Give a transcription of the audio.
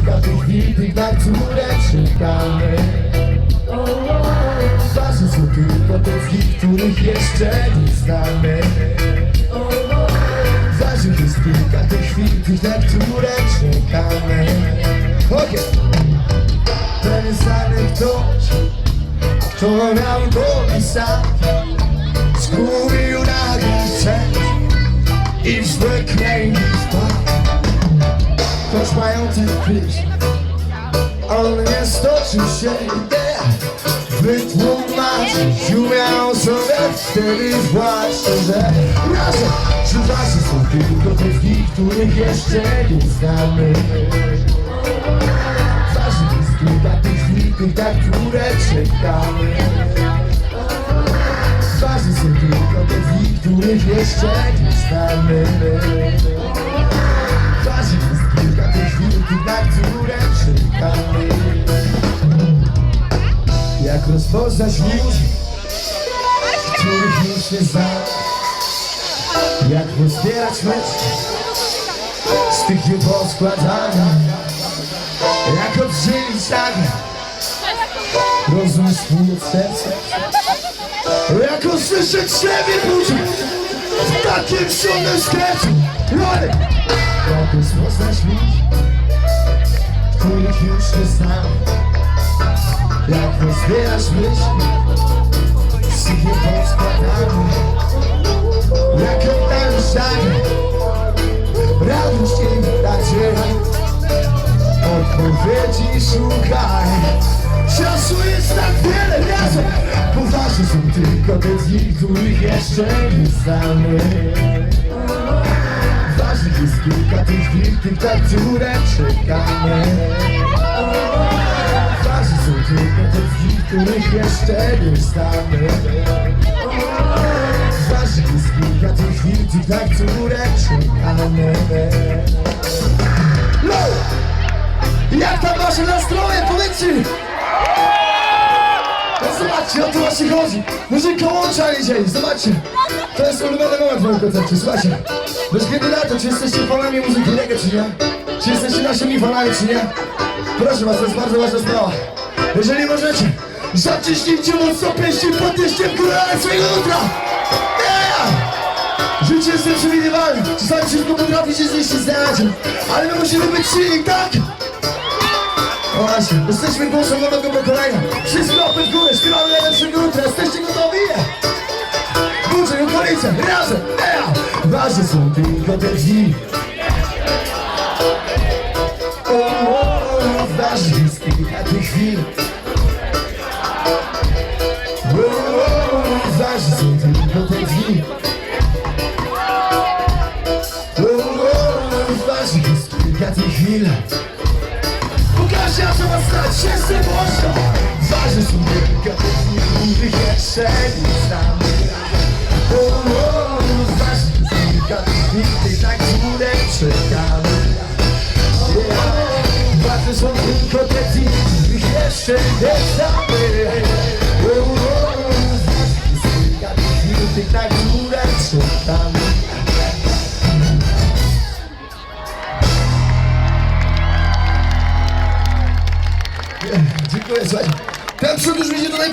kilka tych chwil, na które czekamy Ważne są tylko te których jeszcze nie znamy. Ważnych jest kilka tych chwil, tych na które czekamy Okej Pewnie znany ktoś, kto miał to pisać Zgubił nagle cel i w złe kręgi Ktoś mający prysz, on nie stoczył się yeah. Wytłumaczyć umiał sobie wtedy zwłaszcza, że razem ważne są tylko dni, których jeszcze nie znamy Ważnych jest kilka tych dni, tych na które czekamy Ważne są tylko dni, których jeszcze nie Jak rozpoznać ludzi, których już nie znam Jak rozbierać mecz z tych nieposkładanych Jak oddzielić nagle rozum swój od serca Jak usłyszeć siebie budzić w takim szumnym skreczu Rody! Jak rozpoznać ludzi, których już nie znam Jak rozwierasz myśli, z ich nie poskładamy Jak oddajesz nagle, radość i nadzieję Odpowiedzi szukaj. Czasu jest tak wiele razem. Poważne są tylko te dni, których jeszcze nie znamy. Ważnych jest kilka tych chwil, tych na które czekamy których jeszcze nie znamy Ważnych jest kilka tych chwil, tych na które czekamy Low! Jak tam wasze nastroje? Powiedzcie! No zobaczcie, o to właśnie chodzi. Muzyka łącza dzisiaj, zobaczcie. To jest ulubiony moment w moim koncercie, słuchajcie. Bez względu na to, czy jesteście fanami muzyki reggae, czy nie? Czy jesteście naszymi fanami, czy nie? Proszę was, to jest bardzo ważna sprawa. Jeżeli możecie, zaciśnijcie mocno pięści, podnieście w górę swojego jutra! Yeah! Życie jest nieprzewidywalne. Czasami wszystko potrafi się zniszczyć znaleźć, ale my musimy być silni, tak? O właśnie, jesteśmy głosem nowego pokolenia. Wszystko łapy w górę, śpiewamy najlepszego jutra. Jesteście gotowi? Burzy, okolice, razem, yeah! Ważne są tylko te dni. O, ważne jest kilka tych chwil. zaś do tej drzwi Jacy chwile. Pokażę, że ma stać się z miłością Waży sobie gatunki jeszcze nie znam. Tak waży sobie gatunki Nigdy tak długo czekam. Patrzę, że tylko te dni Nigdy jeszcze nie znam. coisa. Tanto são